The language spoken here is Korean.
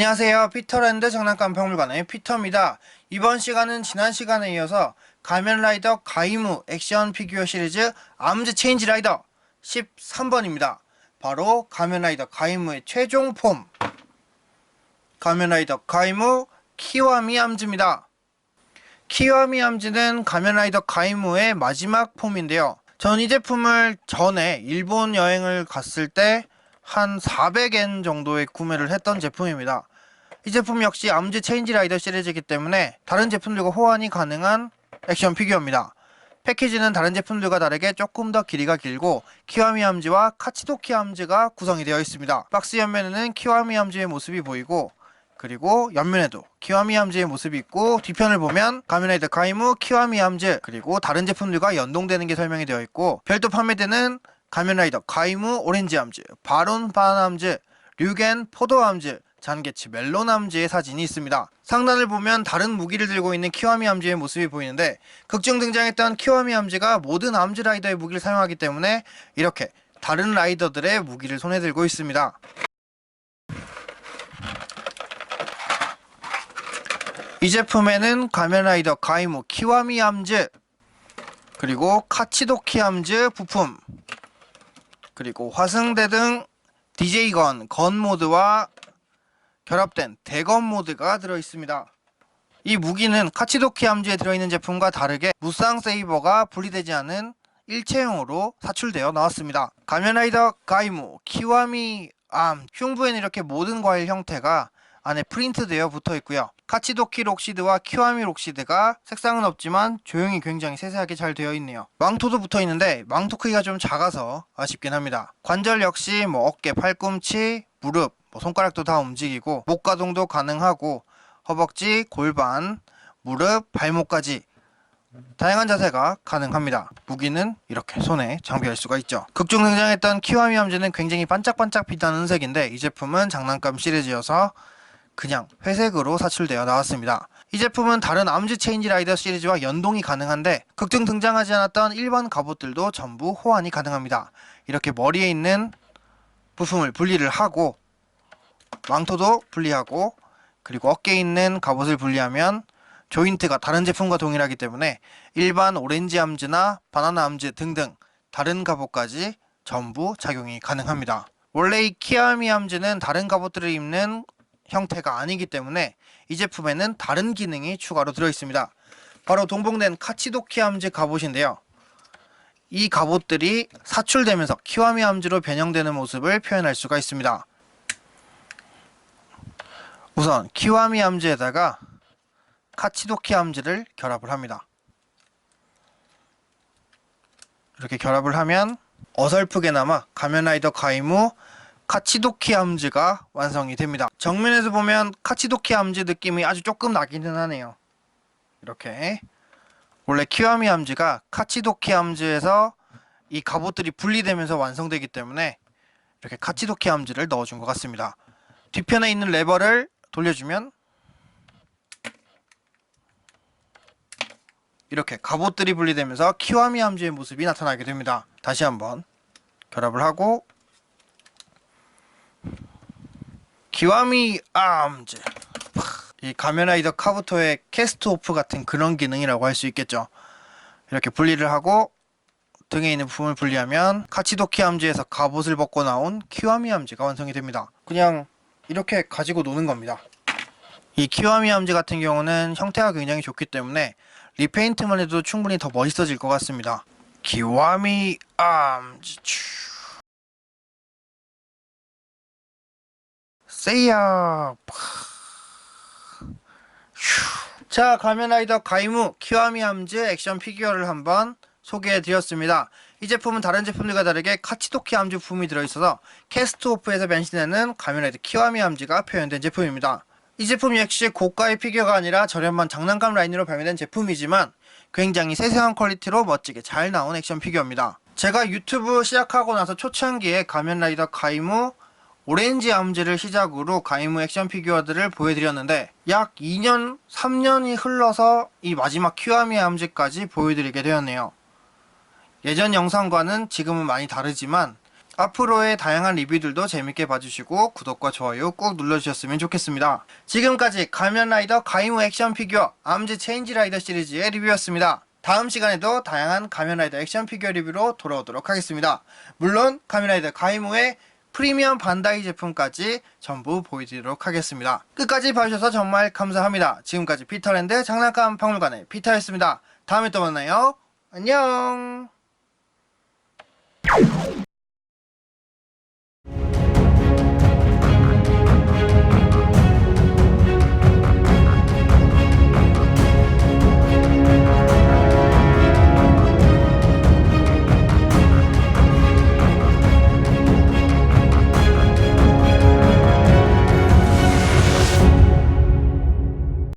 안녕하세요. 피터랜드 장난감 박물관의 피터입니다. 이번 시간은 지난 시간에 이어서 가면라이더 가이무 액션 피규어 시리즈 암즈 체인지 라이더 13번입니다. 바로 가면라이더 가이무의 최종 폼 가면라이더 가이무 키와미 암즈입니다. 키와미 암즈는 가면라이더 가이무의 마지막 폼인데요. 전 이 제품을 전에 일본 여행을 갔을 때한 400엔 정도에 구매를 했던 제품입니다. 이 제품 역시 암즈 체인지 라이더 시리즈이기 때문에 다른 제품들과 호환이 가능한 액션 피규어입니다. 패키지는 다른 제품들과 다르게 조금 더 길이가 길고 키와미 암즈와 카치도키 암즈가 구성이 되어 있습니다. 박스 옆면에는 키와미 암즈의 모습이 보이고 그리고 옆면에도 키와미 암즈의 모습이 있고 뒤편을 보면 가면라이더 가이무 키와미 암즈 그리고 다른 제품들과 연동되는 게 설명이 되어 있고 별도 판매되는 가면라이더 가이무 오렌지 암즈 바론 바나 암즈 류겐 포도 암즈 잔개치 멜론 암즈의 사진이 있습니다. 상단을 보면 다른 무기를 들고 있는 키와미 암즈의 모습이 보이는데 극중 등장했던 키와미 암즈가 모든 암즈 라이더의 무기를 사용하기 때문에 이렇게 다른 라이더들의 무기를 손에 들고 있습니다. 이 제품에는 가면라이더 가이무 키와미 암즈 그리고 카치도키 암즈 부품 그리고 화승대 등 DJ건 건 모드와 결합된 대건 모드가 들어있습니다. 이 무기는 카치도키 암즈에 들어있는 제품과 다르게 무쌍 세이버가 분리되지 않은 일체형으로 사출되어 나왔습니다. 가면라이더 가이무 키와미 암 흉부에는 이렇게 모든 과일 형태가 안에 프린트되어 붙어 있고요. 카치도키 록시드와 키와미 록시드가 색상은 없지만 조형이 굉장히 세세하게 잘 되어 있네요. 망토도 붙어 있는데 망토 크기가 좀 작아서 아쉽긴 합니다. 관절 역시 뭐 어깨, 팔꿈치, 무릎, 뭐 손가락도 다 움직이고 목 가동도 가능하고 허벅지, 골반, 무릎, 발목까지 다양한 자세가 가능합니다. 무기는 이렇게 손에 장비할 수가 있죠. 극중 등장했던 키와미 함즈는 굉장히 반짝반짝 빛나는 색인데 이 제품은 장난감 시리즈여서 그냥 회색으로 사출되어 나왔습니다. 이 제품은 다른 암즈 체인지 라이더 시리즈와 연동이 가능한데 극중 등장하지 않았던 일반 갑옷들도 전부 호환이 가능합니다. 이렇게 머리에 있는 부품을 분리를 하고 망토도 분리하고 그리고 어깨에 있는 갑옷을 분리하면 조인트가 다른 제품과 동일하기 때문에 일반 오렌지 암즈나 바나나 암즈 등등 다른 갑옷까지 전부 작용이 가능합니다. 원래 이 키아미 암즈는 다른 갑옷들을 입는 형태가 아니기 때문에 이 제품에는 다른 기능이 추가로 들어 있습니다. 바로 동봉된 카치도키 암즈 갑옷인데요. 이 갑옷들이 사출되면서 키와미 암즈로 변형되는 모습을 표현할 수가 있습니다. 우선 키와미 암즈에다가 카치도키 암즈를 결합을 합니다. 이렇게 결합을 하면 어설프게나마 가면라이더 가이무 카치도키 암즈가 완성이 됩니다. 정면에서 보면 카치도키 암즈 느낌이 아주 조금 나기는 하네요. 이렇게 원래 키와미 암즈가 카치도키 암즈에서 이 갑옷들이 분리되면서 완성되기 때문에 이렇게 카치도키 암즈를 넣어준 것 같습니다. 뒤편에 있는 레버를 돌려주면 이렇게 갑옷들이 분리되면서 키와미 암즈의 모습이 나타나게 됩니다. 다시 한번 결합을 하고 기와미 암즈 이 가면라이더 카부토의 캐스트 오프 같은 그런 기능이라고 할 수 있겠죠. 이렇게 분리를 하고 등에 있는 부품을 분리하면 카치도키 암즈에서 갑옷을 벗고 나온 키와미 암즈가 완성이 됩니다. 그냥 이렇게 가지고 노는 겁니다. 이 키와미 암즈 같은 경우는 형태가 굉장히 좋기 때문에 리페인트만 해도 충분히 더 멋있어질 것 같습니다. 키와미 암즈 세이야 자 가면라이더 가이무 키와미 함즈 액션 피규어를 한번 소개해 드렸습니다 이 제품은 다른 제품들과 다르게 카치도키 함즈 부품이 들어있어서 캐스트 오프에서 변신되는 가면라이더 키와미 함즈가 표현된 제품입니다 이 제품 역시 고가의 피규어가 아니라 저렴한 장난감 라인으로 발매된 제품이지만 굉장히 세세한 퀄리티로 멋지게 잘 나온 액션 피규어입니다 제가 유튜브 시작하고 나서 초창기에 가면라이더 가이무 오렌지 암즈를 시작으로 가이무 액션 피규어들을 보여드렸는데 약 2년, 3년이 흘러서 이 마지막 큐아미 암즈까지 보여드리게 되었네요. 예전 영상과는 지금은 많이 다르지만 앞으로의 다양한 리뷰들도 재밌게 봐주시고 구독과 좋아요 꾹 눌러주셨으면 좋겠습니다. 지금까지 가면라이더 가이무 액션 피규어 암즈 체인지 라이더 시리즈의 리뷰였습니다. 다음 시간에도 다양한 가면라이더 액션 피규어 리뷰로 돌아오도록 하겠습니다. 물론 가면라이더 가이무의 프리미엄 반다이 제품까지 전부 보여드리도록 하겠습니다. 끝까지 봐주셔서 정말 감사합니다. 지금까지 피터랜드 장난감 박물관의 피터였습니다. 다음에 또 만나요. 안녕. you.